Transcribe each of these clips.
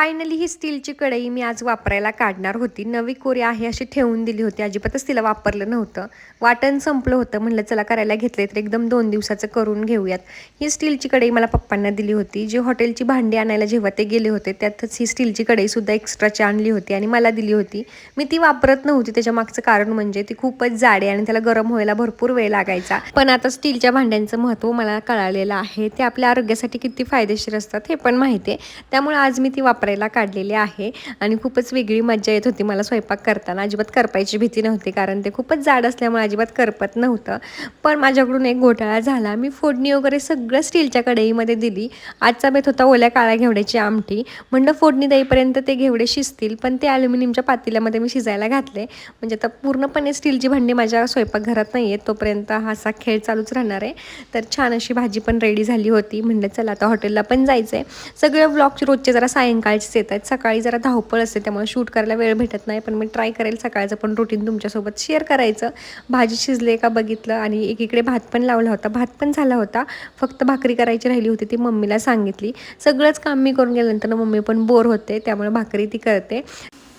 Finally ही स्टीलची कढई मी आज वापरायला काढणार होती. नवी कोरी आहे अशी ठेवून दिली होती. अजिबातच तिला वापरलं नव्हतं. वाटण संपलं होतं. म्हणलं चला करायला घेतले तर एकदम दोन दिवसाचं करून घेऊयात. ही स्टीलची कढई मला पप्पांना दिली होती. जी हॉटेलची भांडी आणायला जेव्हा ते गेले होते त्यातच ही स्टीलची कढईसुद्धा एक्स्ट्राची आणली होती आणि मला दिली होती. मी ती वापरत नव्हती. त्याच्या मागचं कारण म्हणजे ती खूपच जाडे आणि त्याला गरम व्हायला भरपूर वेळ लागायचा. पण आता स्टीलच्या भांड्यांचं महत्त्व मला कळालेलं आहे. ते आपल्या आरोग्यासाठी किती फायदेशीर असतात हे पण माहिती आहे. त्यामुळे आज मी ती वापर करायला काढलेले आहे. आणि खूपच वेगळी मजा येत होती मला स्वयंपाक करताना. अजिबात करपायची भीती नव्हती कारण ते खूपच जाड असल्यामुळे अजिबात करपत नव्हतं. पण माझ्याकडून एक घोटाळा झाला. मी फोडणी वगैरे सगळं स्टीलच्या कढईमध्ये दिली. आजचा बेत होता ओल्या काळ्या घेवड्याची आमटी. म्हणलं फोडणी देईपर्यंत ते घेवडे शिजतील पण ते ॲल्युमिनियमच्या पातेल्यामध्ये मी शिजायला घातले. म्हणजे आता पूर्णपणे स्टीलची भांडी माझ्या स्वयंपाकघरात नाही आहेत तोपर्यंत हा असा खेळ चालूच राहणार आहे. तर छान अशी भाजी पण रेडी झाली होती. म्हणलं चला आता हॉटेलला पण जायचं आहे सगळे व्लॉग रोजचे जरा सकाळचीच येत आहेत. सकाळी जरा धावपळ असते त्यामुळे शूट करायला वेळ भेटत नाही. पण मी ट्राय करेल सकाळचं पण रुटीन तुमच्यासोबत शेअर करायचं. भाजी शिजले का बघितलं आणि एकीकडे भात पण लावला होता. भात पण झाला होता. फक्त भाकरी करायची राहिली होती ती मम्मीला सांगितली. सगळंच काम मी करून गेल्यानंतर मम्मी पण बोर होते त्यामुळे भाकरी ती करते.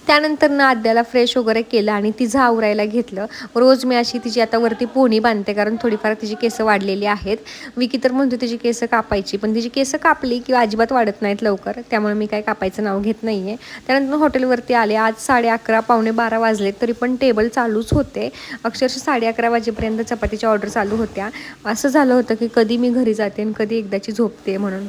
त्यानंतर ना आद्याला फ्रेश वगैरे केलं आणि तिचं आवरायला घेतलं. रोज मी अशी तिची आता वरती पोहणी बांधते कारण थोडीफार तिची केसं वाढलेली आहेत. विकी तर म्हणतो तिची केसं कापायची पण तिची केसं कापली किंवा अजिबात वाढत नाहीत लवकर. त्यामुळे मी काय कापायचं नाव घेत नाही आहे त्यानंतर हॉटेलवरती आले. आज साडे अकरा पावणे बारा वाजले तरी पण टेबल चालूच होते. अक्षरशः साडे अकरा वाजेपर्यंत चपातीच्या ऑर्डर चालू होत्या. असं झालं होतं की कधी मी घरी जाते आणि कधी एकदाची झोपते म्हणून.